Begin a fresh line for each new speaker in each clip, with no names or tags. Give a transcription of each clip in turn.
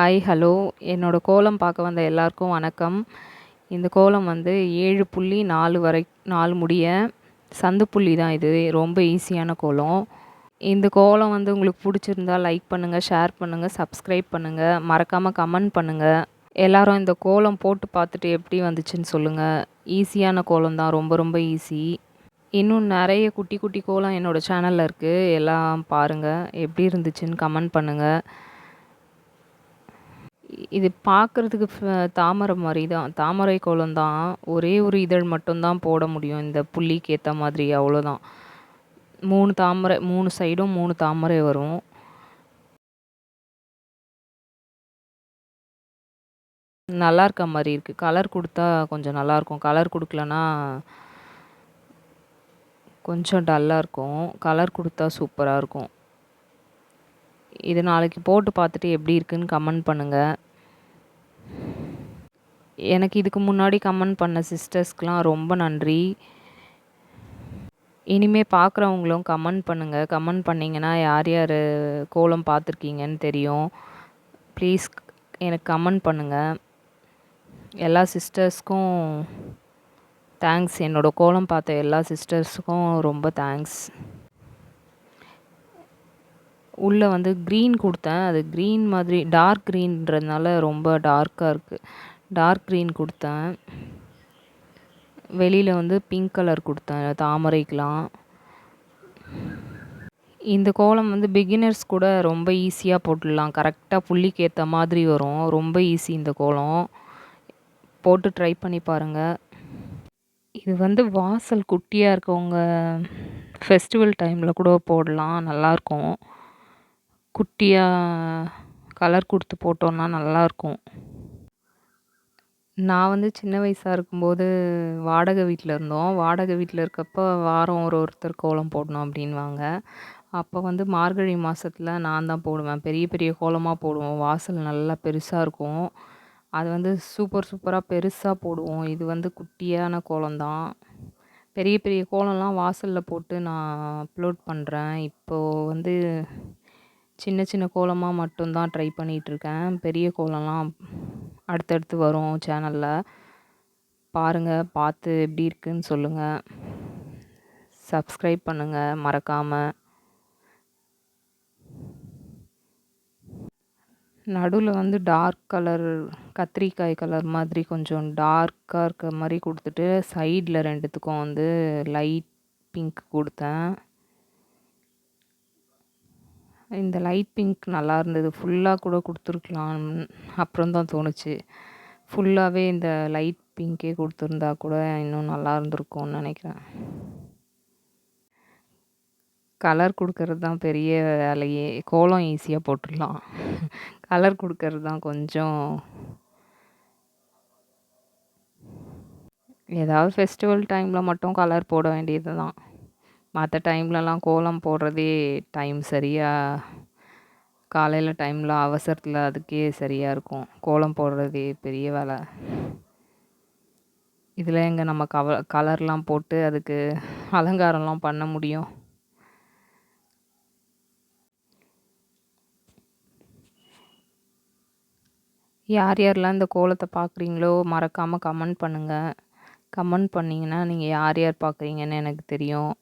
Hi hello என்னோடய கோலம் பார்க்க வந்த எல்லாருக்கும் வணக்கம். இந்த கோலம் வந்து ஏழு புள்ளி நாலு வரை நாலு முடிய சந்து புள்ளி தான் இது. ரொம்ப ஈஸியான கோலம். இந்த கோலம் வந்து உங்களுக்கு பிடிச்சிருந்தா லைக் பண்ணுங்கள் ஷேர் பண்ணுங்கள் சப்ஸ்கிரைப் பண்ணுங்கள் மறக்காமல் கமெண்ட் பண்ணுங்கள் எல்லாரும் இந்த கோலம் போட்டு பார்த்துட்டு எப்படி வந்துச்சுன்னு சொல்லுங்கள் ஈஸியான கோலம் தான். ரொம்ப ரொம்ப ஈஸி. இன்னும் நிறைய குட்டி குட்டி கோலம் என்னோடய சேனலில் இருக்குது எல்லாம் பாருங்கள் எப்படி இருந்துச்சுன்னு கமெண்ட் பண்ணுங்கள் இது பார்க்குறதுக்கு தாமரை மாதிரி தான். தாமரை கோலம் தான். ஒரே ஒரு இதழ் மட்டும்தான் போட முடியும். இந்த புள்ளிக்கு ஏற்ற மாதிரி அவ்வளோதான் மூணு தாமரை மூணு சைடும் மூணு தாமரை வரும். நல்லா இருக்க மாதிரி இருக்குது கலர் கொடுத்தா கொஞ்சம் நல்லாயிருக்கும் கலர் கொடுக்கலனா கொஞ்சம் டல்லாக இருக்கும். கலர் கொடுத்தா சூப்பராக இருக்கும். இது நாளைக்கு போட்டு பார்த்துட்டு எப்படி இருக்குன்னு கமெண்ட் பண்ணுங்கள் எனக்கு இதுக்கு முன்னாடி கமெண்ட் பண்ண சிஸ்டர்ஸ்க்கெலாம் ரொம்ப நன்றி. இனிமே பார்க்குறவங்களும் கமெண்ட் பண்ணுங்கள் கமெண்ட் பண்ணிங்கன்னா யார் யார் கோலம் பார்த்துருக்கீங்கன்னு தெரியும். ப்ளீஸ் எனக்கு கமெண்ட் பண்ணுங்கள் எல்லா சிஸ்டர்ஸ்க்கும் தேங்க்ஸ் என்னோடய கோலம் பார்த்த எல்லா சிஸ்டர்ஸுக்கும் ரொம்ப தேங்க்ஸ் உள்ளே வந்து க்ரீன் கொடுத்தேன். அது க்ரீன் மாதிரி டார்க் க்ரீன்றதுனால ரொம்ப டார்க்காக இருக்குது டார்க் க்ரீன் கொடுத்தேன். வெளியில் வந்து பிங்க் கலர் கொடுத்தேன். தாமரைக்கெலாம் இந்த கோலம் வந்து பிகினர்ஸ் கூட ரொம்ப ஈஸியாக போட்டுடலாம். கரெக்டாக புள்ளிக்கு ஏற்ற மாதிரி வரும். ரொம்ப ஈஸி இந்த கோலம். போட்டு ட்ரை பண்ணி பாருங்கள் இது வந்து வாசல் குட்டியாக இருக்கவங்க ஃபெஸ்டிவல் டைமில் கூட போடலாம். நல்லாயிருக்கும் குட்டியாக கலர் கொடுத்து போட்டோன்னா நல்லாயிருக்கும் நான் வந்து சின்ன வயசாக இருக்கும்போது வாடகை வீட்டில் இருந்தோம். வாடகை வீட்டில் இருக்கப்போ வாரம் ஒரு ஒருத்தர் கோலம் போடணும் அப்படின்வாங்க. அப்போ வந்து மார்கழி மாதத்துல நான் தான் போடுவேன். பெரிய பெரிய கோலமாக போடுவோம். வாசல் நல்லா பெருசாக இருக்கும். அது வந்து சூப்பர் சூப்பராக பெருசாக போடுவோம். இது வந்து குட்டியான கோலம்தான் பெரிய பெரிய கோலம்லாம் வாசலில் போட்டு நான் அப்லோட் பண்ணுறேன் இப்போது வந்து சின்ன சின்ன கோலமாக மட்டும்தான் ட்ரை பண்ணிகிட்ருக்கேன் பெரிய கோலம்லாம் அடுத்தடுத்து வரும் சேனலில் பாருங்கள் பார்த்து எப்படி இருக்குன்னு சொல்லுங்கள் சப்ஸ்கிரைப் பண்ணுங்கள் மறக்காமல் நடுவில் வந்து டார்க் கலர் கத்திரிக்காய் கலர் மாதிரி கொஞ்சம் டார்க்காக இருக்க மாதிரி கொடுத்துட்டு சைடில் ரெண்டுத்துக்கும் வந்து லைட் பிங்க் கொடுத்தேன். இந்த லைட் பிங்க் நல்லா இருந்தது. ஃபுல்லாக கூட கொடுத்துருக்கலாம். அப்புறம் தான் தோணுச்சு. ஃபுல்லாகவே இந்த லைட் பிங்க்கே கொடுத்துருந்தா கூட இன்னும் நல்லா இருந்திருக்கும்னு நினைக்கிறேன். கலர் கொடுக்கறது தான் பெரிய வேலையே. கோலம் ஈஸியாக போட்டுடலாம். கலர் கொடுக்கறது தான் கொஞ்சம் ஏதாவது ஃபெஸ்டிவல் டைமில் மட்டும் கலர் போட வேண்டியது தான் மற்ற டைம்லலாம் கோலம் போடுறதே டைம் சரியாக காலையில் டைமில் அவசரத்தில் அதுக்கே சரியாக இருக்கும். கோலம் போடுறதே பெரிய வேலை. இதில் எங்கே நம்ம கவ கலர்லாம் போட்டு அதுக்கு அலங்காரம்லாம் பண்ண முடியும். யார் யாரெல்லாம் இந்த கோலத்தை பார்க்குறீங்களோ மறக்காமல் கமெண்ட் பண்ணுங்கள் கமெண்ட் பண்ணிங்கன்னா நீங்கள் யார் யார் பார்க்குறீங்கன்னு எனக்கு தெரியும்.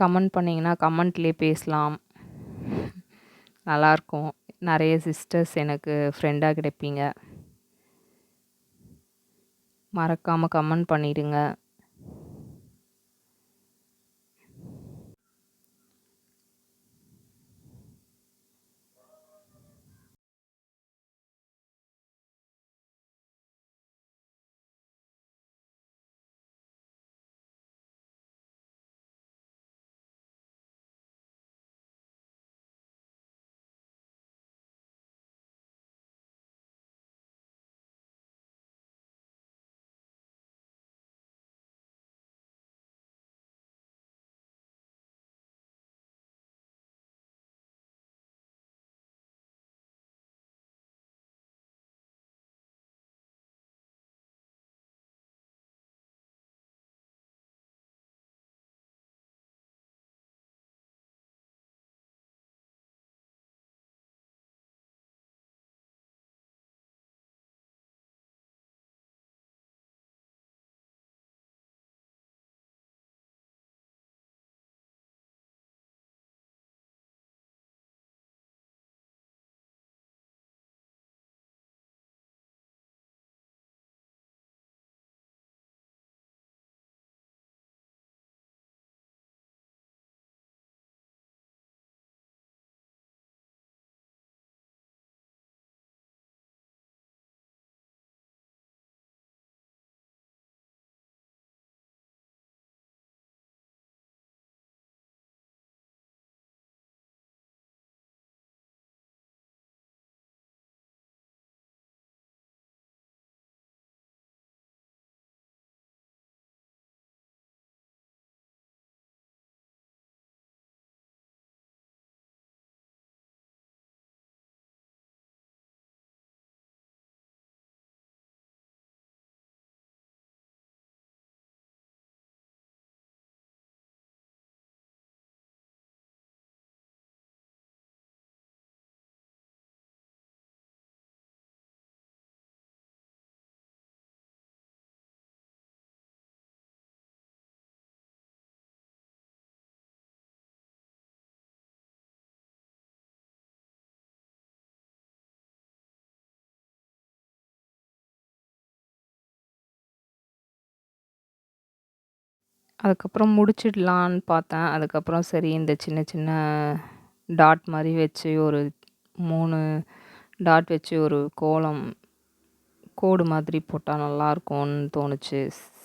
கமெண்ட் பண்ணிங்கன்னா கமெண்ட்லேயே பேசலாம். நல்லாயிருக்கும் நிறைய சிஸ்டர்ஸ் எனக்கு ஃப்ரெண்டாக கிடைப்பீங்க. மறக்காமல் கமெண்ட் பண்ணிடுங்க. அதுக்கப்புறம் முடிச்சிடலான்னு பார்த்தேன். அதுக்கப்புறம் சரி இந்த சின்ன சின்ன டாட் மாதிரி வச்சு ஒரு மூணு டாட் வச்சு ஒரு கோலம் கோடு மாதிரி போட்டால் நல்லாயிருக்கும்னு தோணுச்சு.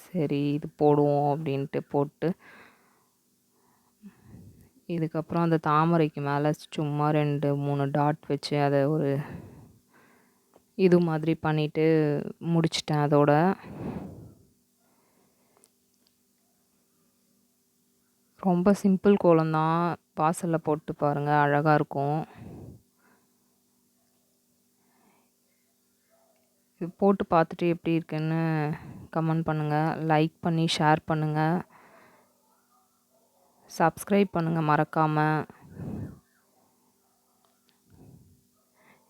சரி இது போடுவோம் அப்படின்ட்டு போட்டு இதுக்கப்புறம் அந்த தாமரைக்கு மேலே சும்மா 2, 3 டாட் வச்சு அதை ஒரு இது மாதிரி பண்ணிவிட்டு முடிச்சிட்டேன் அதோட. ரொம்ப சிம்பிள் கோலம் தான். வாசல்ல போட்டு பாருங்கள் அழகாக இருக்கும். இது போட்டு பார்த்துட்டு எப்படி இருக்குன்னு கமெண்ட் பண்ணுங்கள் லைக் பண்ணி ஷேர் பண்ணுங்கள் சப்ஸ்கிரைப் பண்ணுங்கள் மறக்காமல்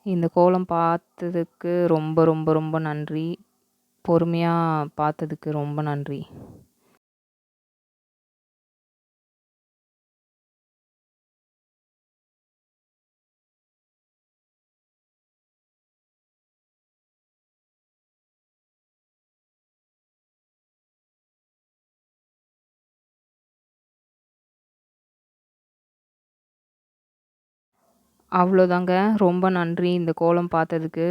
இந்த கோலம் பார்த்ததுக்கு ரொம்ப ரொம்ப ரொம்ப நன்றி. பொறுமையாக பார்த்ததுக்கு ரொம்ப நன்றி. அவ்வளோதாங்க. ரொம்ப நன்றி இந்த கோலம் பார்த்ததுக்கு.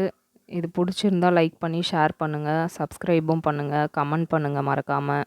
இது புடிச்சிருந்தா லைக் பண்ணி ஷேர் பண்ணுங்க. சப்ஸ்கிரைபும் பண்ணுங்க. கமெண்ட் பண்ணுங்க மறக்காம.